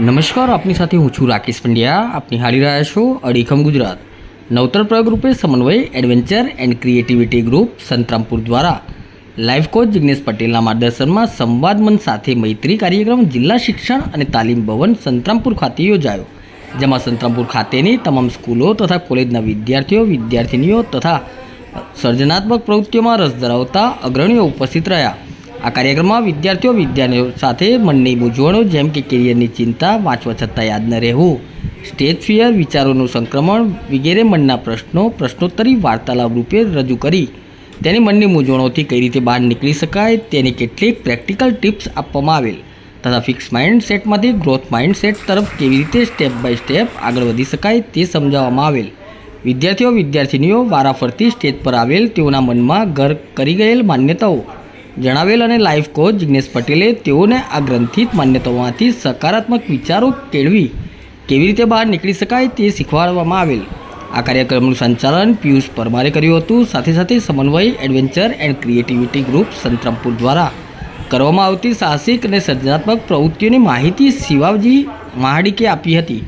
નમસ્કાર, આપની સાથે હું છું રાકેશ પંડ્યા. આપ નિહાળી રહ્યા છો અડીખમ ગુજરાત. નવતર પ્રયોગ રૂપે Samanvay, adventure and creativity group Santrampur દ્વારા લાઈફ કોચ જિગ્નેશ પટેલના માર્ગદર્શનમાં સંવાદ મંચ સાથે મૈત્રી કાર્યક્રમ જિલ્લા શિક્ષણ અને તાલીમ ભવન સંતરામપુર ખાતે યોજાયો. જેમાં સંતરામપુર ખાતેની તમામ સ્કૂલો તથા કોલેજના વિદ્યાર્થીઓ, વિદ્યાર્થિનીઓ તથા સર્જનાત્મક પ્રવૃત્તિઓમાં રસ ધરાવતા અગ્રણીઓ ઉપસ્થિત રહ્યા. આ કાર્યક્રમમાં વિદ્યાર્થીઓ વિદ્યાર્થીઓ સાથે મનની મૂંઝવણો જેમ કે કેરિયરની ચિંતા, વાંચવા છતાં યાદ ન રહેવું સ્ટેજ ફિયર વિચારોનું સંક્રમણ વગેરે મનના પ્રશ્નો, પ્રશ્નોત્તરી વાર્તાલાપ રૂપે રજૂ કરી તેની મનની મૂંઝવણોથી કઈ રીતે બહાર નીકળી શકાય તેની કેટલીક પ્રેક્ટિકલ ટિપ્સ આપવામાં આવેલ તથા ફિક્સ માઇન્ડ સેટમાંથી ગ્રોથ માઇન્ડ સેટ તરફ કેવી રીતે સ્ટેપ બાય સ્ટેપ આગળ વધી શકાય તે સમજાવવામાં આવેલ. વિદ્યાર્થીઓ, વિદ્યાર્થિનીઓ વારાફરતી સ્ટેજ પર આવેલ તેઓના મનમાં ઘર કરી ગયેલ માન્યતાઓ જણાવેલ અને લાઈફ કોચ જિગ્નેશ પટેલે તેઓને આ ગ્રંથિત માન્યતાઓમાંથી સકારાત્મક વિચારો કેળવી કેવી રીતે બહાર નીકળી શકાય તે શીખવાડવામાં આવેલ. આ કાર્યક્રમનું સંચાલન પિયુષ પરમારે કર્યું હતું. સાથે સાથે Samanvay, adventure and creativity group Santrampur દ્વારા કરવામાં આવતી સાહસિક અને સર્જનાત્મક પ્રવૃત્તિઓની માહિતી શિવાજી મહાડિકે આપી હતી.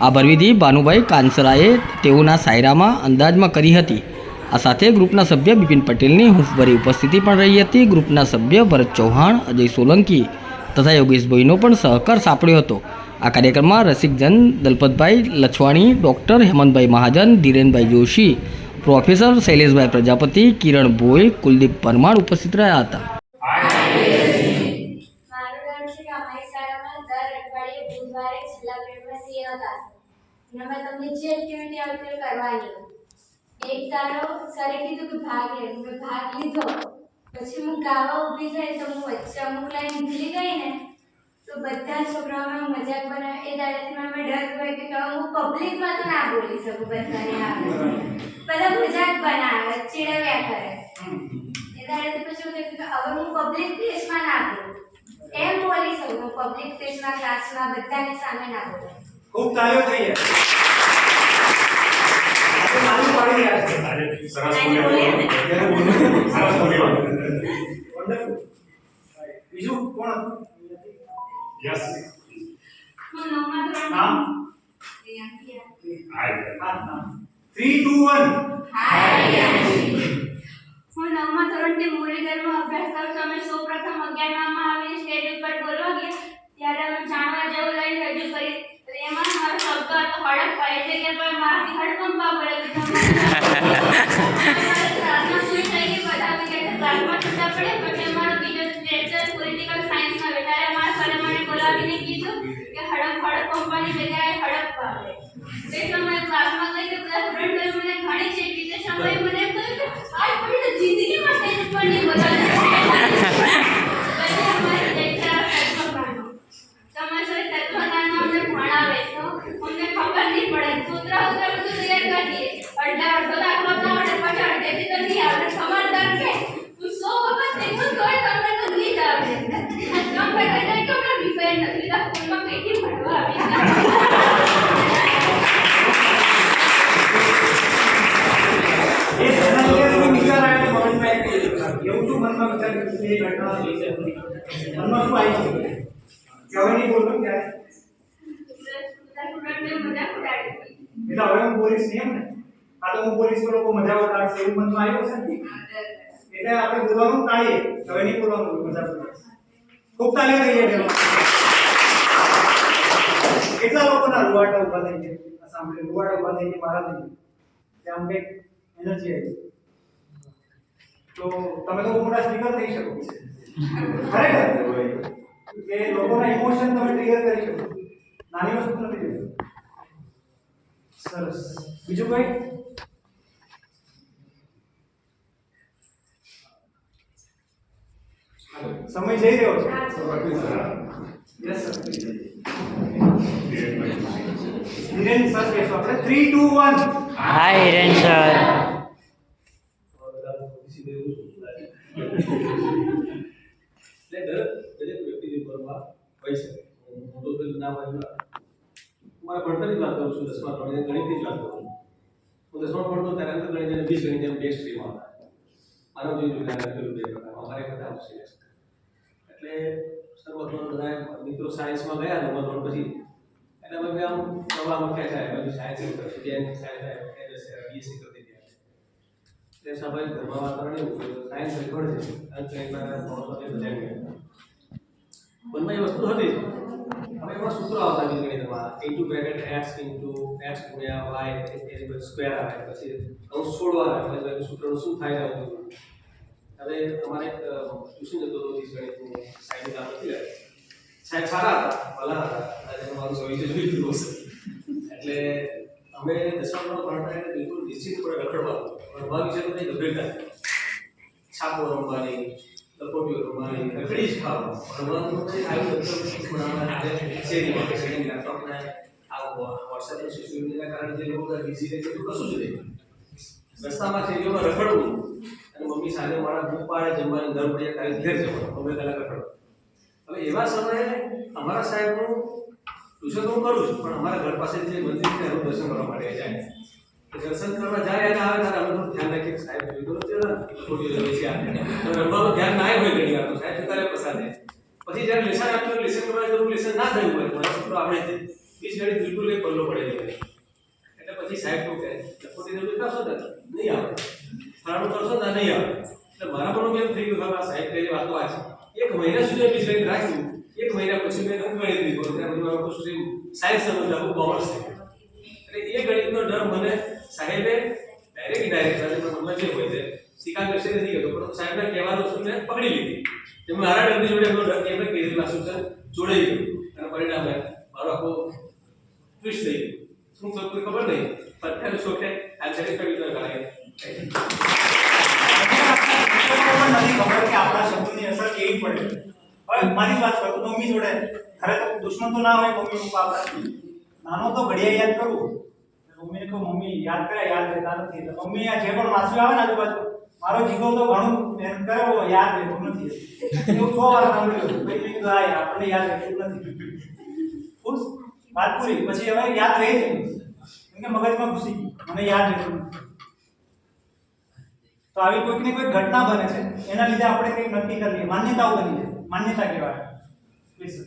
આ ભરવિધિ ભાનુભાઈ કાંસરાએ તેઓના સાયરામાં અંદાજમાં કરી હતી. આ સાથે ગ્રુપના સભ્ય બિપિન પટેલની હૂંફભરી ઉપસ્થિતિ પણ રહી હતી ગ્રુપના સભ્ય ભરત ચૌહાણ અજય સોલંકી તથા યોગેશભાઈનો પણ સહકાર સાંપડ્યો હતો આ કાર્યક્રમમાં રસિકજન દલપતભાઈ લછવાણી ડૉક્ટર હેમંતભાઈ મહાજન ધીરેનભાઈ જોશી પ્રોફેસર શૈલેષભાઈ પ્રજાપતિ કિરણ ભોઈ કુલદીપ પરમાર ઉપસ્થિત રહ્યા હતા મારું નામ છે અમારી શાળામાં દર અઠવાડિયે બુધવારે છેલ્લા પીરિયડમાં સી હતા એમાં તમને જે એક્ટિવિટી આવતી હોય કરવાની એક તારો સરે કીધું કે ભાગ લે. મેં ભાગ લીધો. પછી હું ગાવા ઊભી થઈ તો હું વચ્ચે અમુક લાઈન નીકળી ગઈ ને, તો બધા છોકરાઓમાં મજાક બનાવે, એ દાદાથી મને ડર હોય કે કહું હું પબ્લિકમાં તો ના બોલી શકું બધાને આવે બધા મજાક બનાવે, ચીડવ્યા કરે. એ દાડે પછી હું કે હવે હું પબ્લિક પ્લેસમાં ના બોલું. એમ બોલી શકું પબ્લિક પ્લેસમાં ક્લાસમાં બધાની સામે ના બોલું. ખૂબ તાળીઓ થઈ જાય. 感谢我妹妹。એવું શું મનમાં વિચાર કે એ ઘટના મનમાં શું આવ્યું કે હવે નહીં બોલતો ક્યારે સ્ટુડન્ટને મજાક ઉડાડી એટલે હવે હું બોલીશ નહીં એમ ને આ તો હું બોલીશ તો લોકો મજા ઉડાડશે એવું મનમાં આવ્યું છે ને એટલે આપણે બોલવાનું ટાળીએ હવે નહીં બોલવાનું મજા ઉડાડશે ખૂબ તાલીઓ થઈ જાય તેમાં કેટલા લોકોના રૂવાટા ઉભા થઈ ગયા આ સાંભળે રૂવાટા ઉભા થઈ ગયા મારા થઈ ગયા આમ કંઈક એનર્જી આવી તો તમે તો બહુ મોટા સ્પીકર થઈ શકો ખરેખર કે લોકોના ઇમોશન તમે ટ્રિગર કરી શકો નાની વસ્તુ નથી રહેતી. સરસ બીજું કઈ સમય જઈ રહ્યો છે યસ સર ધીરેન સર કહેશો આપણે 3 2 1 હાય હિરેન સર એટલે દરેક દરેક વ્યક્તિની ઉંમરમાં હોઈ શકે હું મોટો થઈને ના હોય મારા ભણતરની જ વાત કરું છું દસમા ધોરણે ગણિતની જ વાત કરું છું હું દસમા ભણતો ત્યારે તો ગણિત અને બીજ ગણિત એમ બે સ્ટ્રીમ હતા માનવ જીવ વિજ્ઞાન પેલું બે પ્રકાર અમારે બધા સિરિયસ એટલે શરૂઆતમાં બધા મિત્રો સાયન્સમાં ગયા નંબર વન પછી એટલે અમે આમ પ્રવાહમાં ખેંચાય પછી સાયન્સ કરશે જે સાયન્સ બીએસસી કરી દીધી એટલે સ્વાભાવિક ઘરમાં વાતાવરણ એવું કે સાયન્સ રેકોર્ડ છે અને કંઈક મારા ભણવા બધા ગયા મનમાં એ વસ્તુ હતી હવે એમાં સૂત્રો આવતા ગણિતમાં into bracket x into x ગુણ્યા વાય એની પછી સ્ક્વેર આવે પછી કૌંસ છોડવા આવે એટલે સૂત્રનું શું થાય આવતું હવે અમારે ટ્યુશન જતો હતો ત્રીસ ગણિતનું સાહેબ કામ નથી કરે સાહેબ સારા હતા ભલા હતા આજે મારું સવિશે જોઈ દીધું હશે એટલે અમે દસમા ભણતા એટલે બિલકુલ નિશ્ચિત પડે રખડવાનું ભણવા વિશે તો કંઈ ગંભીરતા નહીં. છાપો રમવાની લપોટીઓ રમવાની રખડી જ ખાવાનું ભણવાનું તો આવ્યું બધું ભણવામાં આજે શેરીમાં કે શેરીની લેપટોપને આ વોટ્સએપના સોશિયલ મીડિયાના કારણે જે લોકો બધા બિઝી રહે છે એટલું કશું જ નહીં રસ્તામાં શેરીઓમાં રખડવું અને મમ્મી સાથે મારા બુક પાડે જમવાની દર પડે તારી ઘેર જવાનું અમે કલાક રખડો હવે એવા સમયે અમારા સાહેબનું ટ્યુશન તો હું કરું છું, પણ અમારા ઘર પાસે જે મંદિર છે એનું દર્શન કરવા માટે જાય દર્શન કરવા જાય અને આવે ત્યારે અમે ધ્યાન રાખીએ કે સાહેબ, જોઈ નથી ખોટી રહે છે રમવાનું ધ્યાન ના હોય ઘણી વાર સાહેબ રહે પસાર થાય. પછી જ્યારે લેસન આપ્યું લેસન કરવા જવું લેસન ના થયું હોય મારા છોકરો આપણે બીજ ઘડી બિલકુલ એક પલ્લો પડે નહીં એટલે પછી સાહેબ કહે ખોટી રમત કરશો ને નહીં આવે. ફરાણું કરશો ને નહીં આવે. એટલે મારા પણ એમ થઈ ગયું કે સાહેબ કઈ વાતો આ છે. એક મહિના સુધી બીજ ઘડી રાખ્યું એક મહિના પછી મેં અંકગણિત લીધું ત્યારે બધું મારું કશું સાયન્સ સમજવું કોમર્સ છે એટલે એ ગણિતનો ડર મને સાહેબે ડાયરેક્ટ ઇનડાયરેક્ટ સાથે પણ મનમાં જે હોય છે શીખા કરશે નથી કહેતો પરંતુ સાહેબના કહેવાનું વસ્તુ મેં પકડી લીધી તે મારા ડરની જોડે એમનો ડર એમને કીધેલું આ સૂચન જોડાઈ ગયું અને પરિણામે મારો આખો ટ્વિસ્ટ થઈ ગયું શું થયું કોઈ ખબર નહીં પણ અત્યારે શું કે આ સેટિસ્ફાઈડ વિચાર કરાય પણ નથી ખબર કે આપણા શબ્દોની અસર કેવી પડે હવે મારી વાત કરું તો મમ્મી જોડે. ખરે તો દુશ્મન તો ના હોય મમ્મી, પપ્પા નાનો તો ઘડિયા યાદ કરું. મમ્મીને કહું, મમ્મી, યાદ કરે, યાદ રહેતા નથી. મમ્મી આ જે પણ માસી આવે ને આજુબાજુ, મારો જીગો તો ઘણું મહેનત કરે યાદ રહેતું નથી. એવું સો વાર સાંભળ્યું, ભાઈ, મેં કીધું આ આપણને યાદ રહેતું નથી. ખુશ વાત પૂરી. પછી હવે યાદ રહી છે કેમ કે મગજમાં ઘૂસી મને યાદ રહેતું નથી. તો આવી કોઈક ને કોઈ ઘટના બને છે, એના લીધે આપણે કંઈક નક્કી કરીએ માન્યતાઓ બની જાય. માન્યતા કહેવાય. પ્લીઝ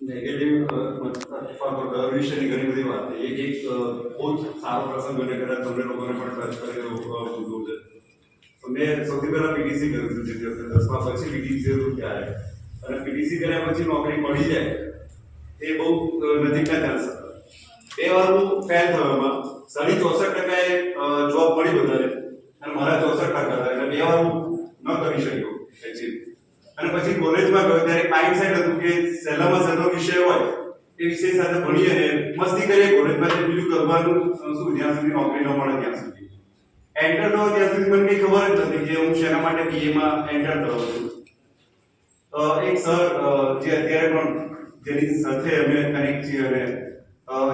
નેગેટિવ અથવા ડર વિશેની ઘણી બધી વાત છે એક એક અ, બહુ જ સારો પ્રસંગ અને કદાચ તમને લોકોને પણ ટચ કરેલો મુદ્દો છે તો મેં સૌથી પહેલા પીટીસી કર્યું હતું જે વખતે દસમા પછી પીટીસી હતું ત્યારે અને પીટીસી કર્યા પછી નોકરી મળી જાય એ બહુ અ, નજીકના ચાન્સ હતા બે વાર હું ફેલ થયો એમાં સાડી ચોસઠ ટકાએ જોબ મળી વધારે અને મારા ચોસઠ ટકા હતા એટલે બે વાર હું ન કરી શક્યો એકચ્યુઅલી અને પછી કોલેજમાં ગયો, ત્યારે માઇન્ડ સેટ હતું કે સહેલામાં સહેલો વિષય હોય, એ વિષય સાથે ભણીએ અને મસ્તી કરીએ, કોલેજમાં જે બીજું કરવાનું શું, જ્યાં સુધી નોકરી ન મળે ત્યાં સુધી. એન્ટર થયો ત્યાં સુધી મને કંઈ ખબર જ નથી કે હું શેના માટે બીએમાં એન્ટર થયો છું. એક સર જે અત્યારે પણ જેની સાથે અમે કનેક્ટ છીએ અને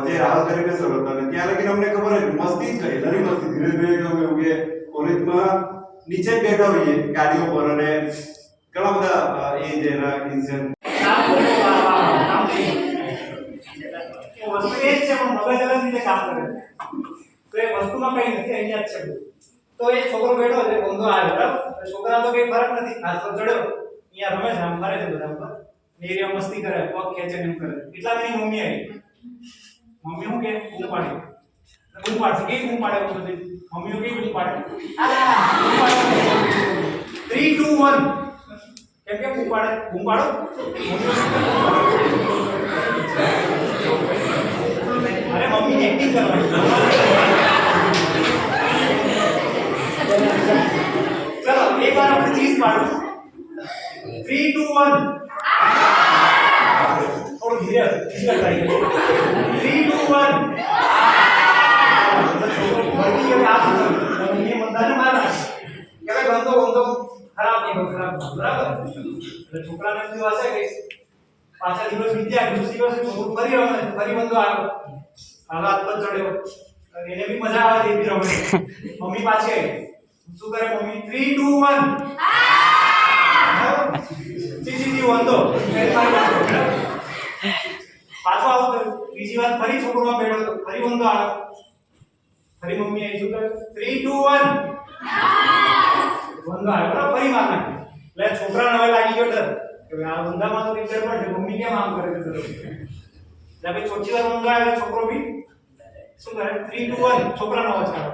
જે રાહત કરીને સર હતા અને ત્યાં લગીને અમને ખબર જ, મસ્તી જ કરી મસ્તી, ધીરે ધીરે કેવું કે કોલેજમાં નીચે જ બેઠા હોઈએ ગાડીઓ પર અને ઘણા બધા એ જેના ઇન્સિડન્ટ કામ કરો, વાહ, વાહ, વાહ, કામ કરો. તો વસ્તુ એ જ છે પણ મગજ તો એ વસ્તુમાં કંઈ નથી અહીંયા જ છે. તો એ છોકરો બેઠો છે આવ્યો બરાબર? છોકરા તો કંઈ ફરક નથી. હાથ પર ચડ્યો. અહીંયા રમે છે આમ છે બધા ઉપર. ને મસ્તી કરે પગ ખેંચે એમ કરે. એટલા એની મમ્મી આવી? મમ્મી હું કે? પાડી. બૂમ પાડશે કેવી બૂમ પાડે એવું બધી મમ્મીઓ કેવી બૂમ પાડે થ્રી ટુ વન કેમ કે બૂમ પાડે બૂમ પાડો અરે મમ્મીની એક્ટિંગ કરવાની ચલો એક વાર આપણે ચીઝ પાડો થ્રી ટુ વન થોડું ધીરે ધીરે કરી થ્રી ટુ વન ખરાબ નહીં ખરાબ બરાબર? એટલે છોકરાને શું હશે કે પાછા દિવસ વીત્યા, દિવસ દિવસ ફરી રમે, ફરી બંધો આવ્યો. હાલાત પર ચડ્યો. એને બી મજા આવે એ બી રમે મમ્મી પાછી શું કરે, મમ્મી? 3 2 1 જી જી જી, વાંધો. પાછો આવું બીજી વાર ફરી છોકરો બેઠો ફરી વાંધો આવ્યો. ફરી મમ્મી આવી શું કરે? 3 2 1 વંદો આવ્યો બરાબર, ફરી માર એટલે છોકરાને હવે લાગી ગયો ડર કે આ વંદામાં તો રિપેર પડશે મમ્મી કેમ આમ કરે છે એટલે ભાઈ ચોથી વાર વંદો આવ્યો છોકરો બી શું કરે? થ્રી ટુ વન છોકરાનો અવાજ કાઢો.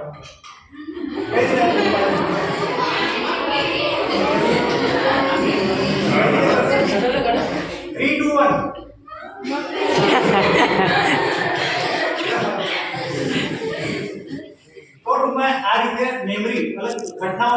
થ્રી આ રીતે મેમરી અલગ ઘટનાઓ